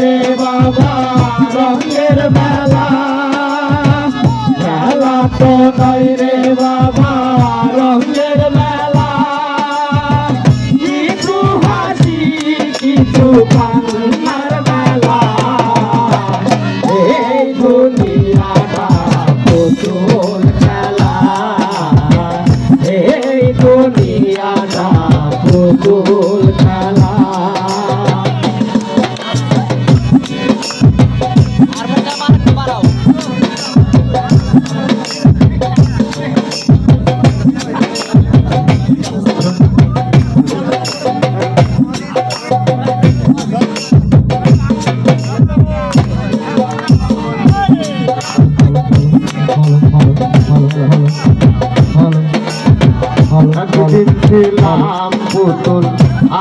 রে বাবা, রঙের মেলা খেলা তো নয় রে বাবা, রঙের মেলা। কিছু হাসি, কিছু কান্না ছিলাম পুতুল।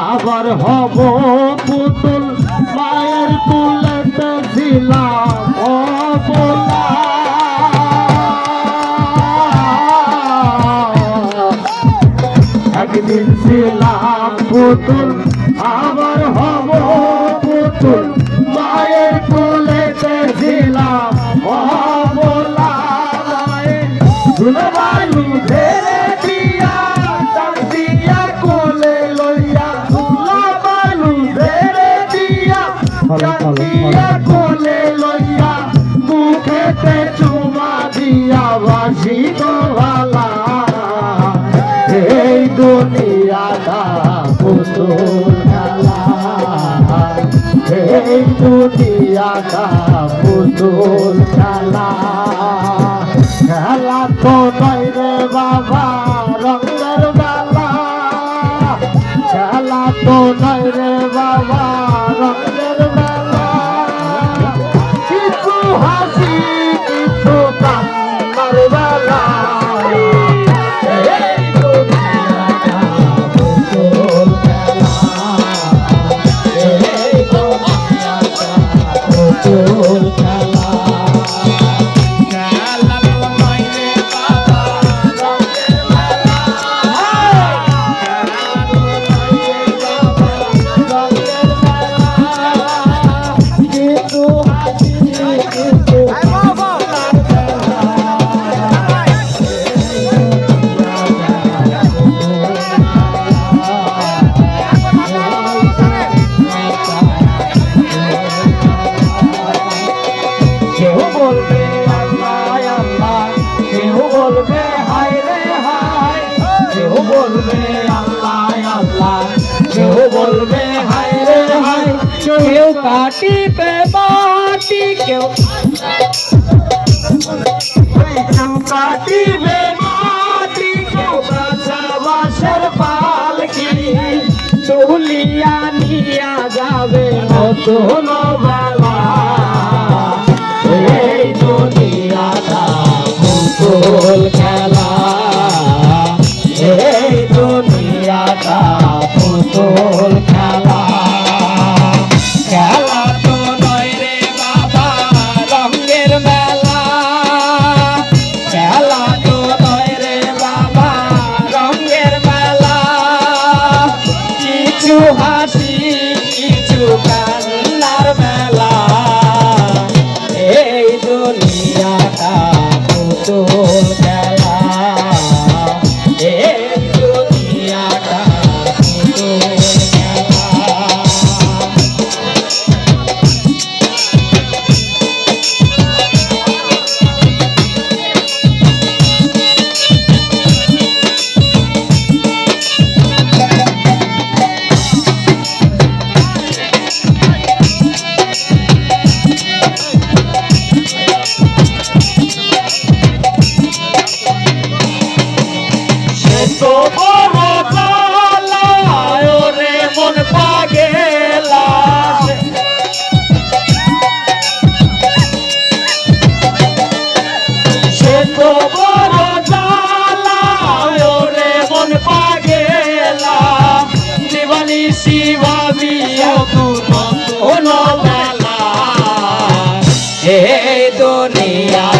আবার হব পুতুল। মায়ের কুলেতে ছিলাম একদিন ছিলাম পুতুল আবার হব পুতুল। ভালোবাসি তো ভালা এই দুনিয়াটা পুতুল খেলা। এই দুনিয়াটা পুতুল খেলা। খেলা তো নয় রে বাবা, রঙের বেলা খেলা তো রে বাবা মাটি পে মাটি কেউ কাটি বে মাটি কেউ বাসাবাসের পালকি চুলিয়া নিয়া যাবে নতুন এ দুনিয়া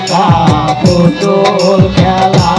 দেখা পুতুল খেলা।